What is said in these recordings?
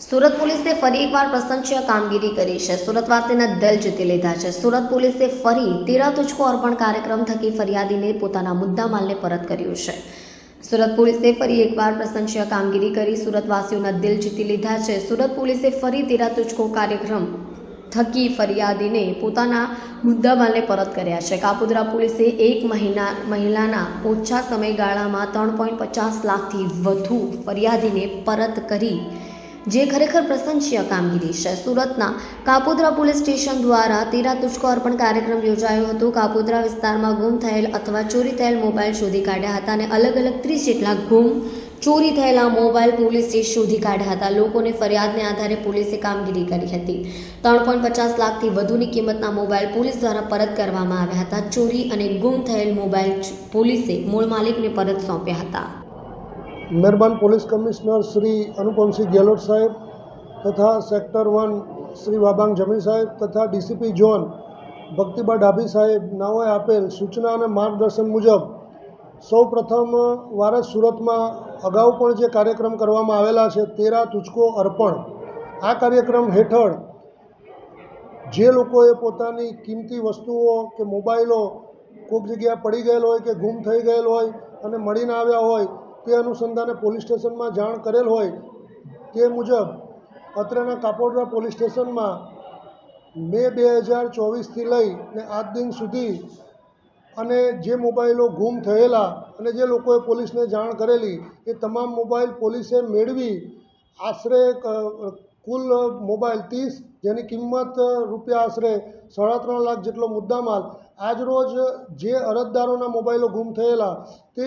સુરત પોલીસે ફરી એકવાર પ્રશંસનીય કામગીરી કરી છે. સુરતવાસીના દિલ જીતી લીધા છે. સુરત પોલીસે ફરી તેરા તુચકો અર્પણ કાર્યક્રમ થકી ફરિયાદીને પોતાના મુદ્દામાલને પરત કર્યું છે. સુરત પોલીસે ફરી એકવાર પ્રશંસનીય કામગીરી કરી સુરતવાસીઓના દિલ જીતી લીધા છે. સુરત પોલીસે ફરી તેરા તુચકો કાર્યક્રમ થકી ફરિયાદીને પોતાના મુદ્દામાલને પરત કર્યા છે. કાપોદ્રા પોલીસે એક મહિના, મહિલાના ઓછા સમયગાળામાં ત્રણ પોઈન્ટ પચાસ લાખથી વધુ ફરિયાદીને પરત કરી જે ખરેખર પ્રશંસનીય કામગીરી છે. સુરતના કાપોદ્રા પોલીસ સ્ટેશન દ્વારા તેરા તુચકો અર્પણ કાર્યક્રમ યોજાયો હતો. કાપોદ્રા વિસ્તારમાં ગુમ થયેલ અથવા ચોરી થયેલ મોબાઈલ શોધી કાઢ્યા હતા અને અલગ અલગ ત્રીસ જેટલા ગુમ, ચોરી થયેલા મોબાઈલ પોલીસે શોધી કાઢ્યા હતા. લોકોને ફરિયાદને આધારે પોલીસે કામગીરી કરી હતી. ત્રણ પોઈન્ટ પચાસ લાખથી વધુની કિંમતના મોબાઈલ પોલીસ દ્વારા પરત કરવામાં આવ્યા હતા. ચોરી અને ગુમ થયેલ મોબાઈલ પોલીસે મૂળ માલિકને પરત સોંપ્યા હતા. મહેરબાન પોલીસ કમિશનર શ્રી અનુપમસિંહ ગેહલોત સાહેબ તથા સેક્ટર વન શ્રી વાબાંગ જમી સાહેબ તથા ડીસીપી ઝોન ભક્તિબા ડાભી સાહેબ નાઓએ આપેલ સૂચના અને માર્ગદર્શન મુજબ સૌ પ્રથમ વાર સુરતમાં અગાઉ પણ જે કાર્યક્રમ કરવામાં આવેલા છે, તેરા તુચકો અર્પણ. આ કાર્યક્રમ હેઠળ જે લોકોએ પોતાની કિંમતી વસ્તુઓ કે મોબાઈલો કોઈક જગ્યાએ પડી ગયેલ હોય કે ગુમ થઈ ગયેલ હોય અને મળીને આવ્યા હોય તે અનુસંધાને પોલીસ સ્ટેશનમાં જાણ કરેલ હોય તે મુજબ અત્રેના કાપોડરા પોલીસ સ્ટેશનમાં મે બે હજાર ચોવીસથી લઈને આજ દિન સુધી અને જે મોબાઈલો ગુમ થયેલા અને જે લોકોએ પોલીસને જાણ કરેલી, એ તમામ મોબાઈલ પોલીસે મેળવી. આશરે કુલ મોબાઈલ ત્રીસ, જેની કિંમત રૂપિયા આશરે સાડા ત્રણ લાખ જેટલો મુદ્દામાલ. આજરોજ જે અરજદારોના મોબાઈલો ગુમ થયેલા, તે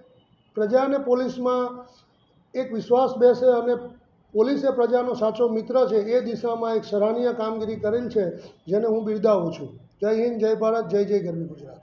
પ્રજા અને પોલીસમાં એક વિશ્વાસ બેસે અને પોલીસે પ્રજાનો સાચો મિત્ર છે, એ દિશામાં એક સરાહનીય કામગીરી કરેલ છે, જેને હું બિરદાવું છું. જય હિન્દ, જય ભારત, જય જય ગરવી ગુજરાત.